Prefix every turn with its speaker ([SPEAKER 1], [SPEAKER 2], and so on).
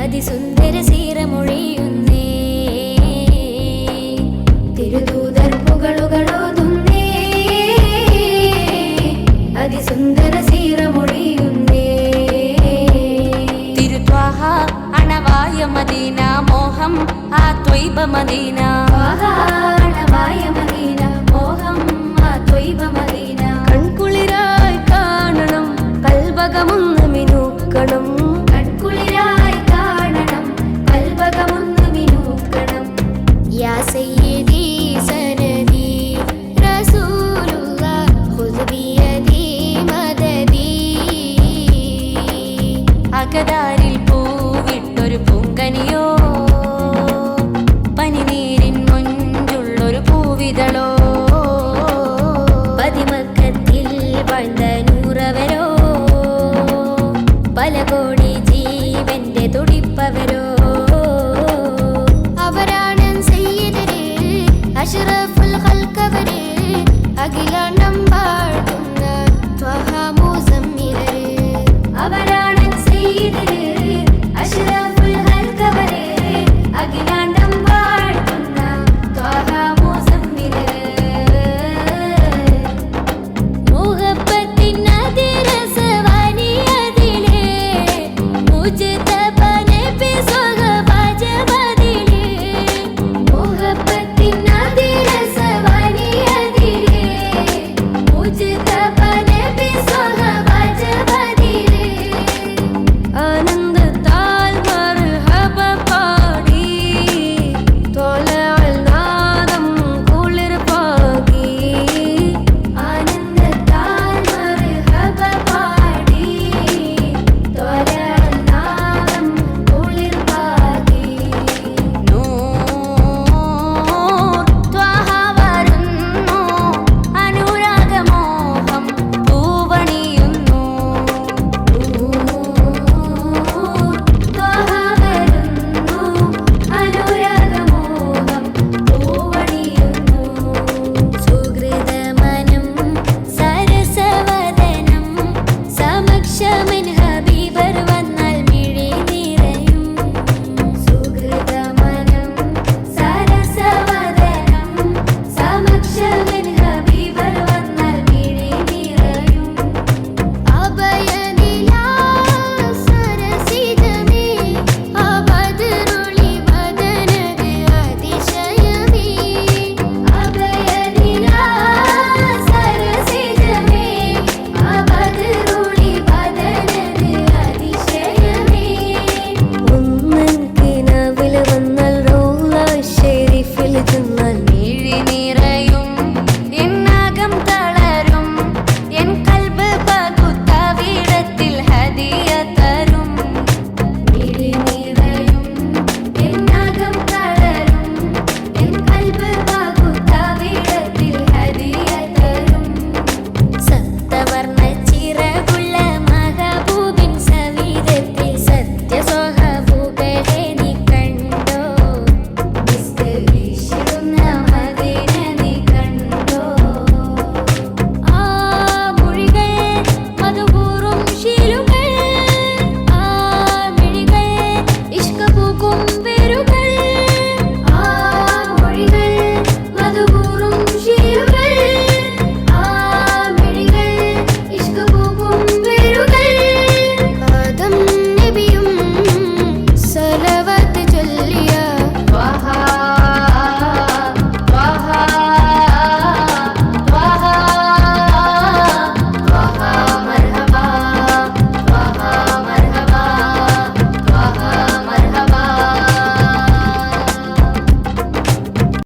[SPEAKER 1] അതിസുന്ദര തിരുദൂതർ അതിസുന്ദര
[SPEAKER 2] തിരുത്വാഹ അണവായ Medina മോഹം ആ ത്വൈബ Medina പല ജീവന്റെ തുടിപ്പവരോ? അവരാണ് സയ്യിദരെ അഷ്റഫുൽ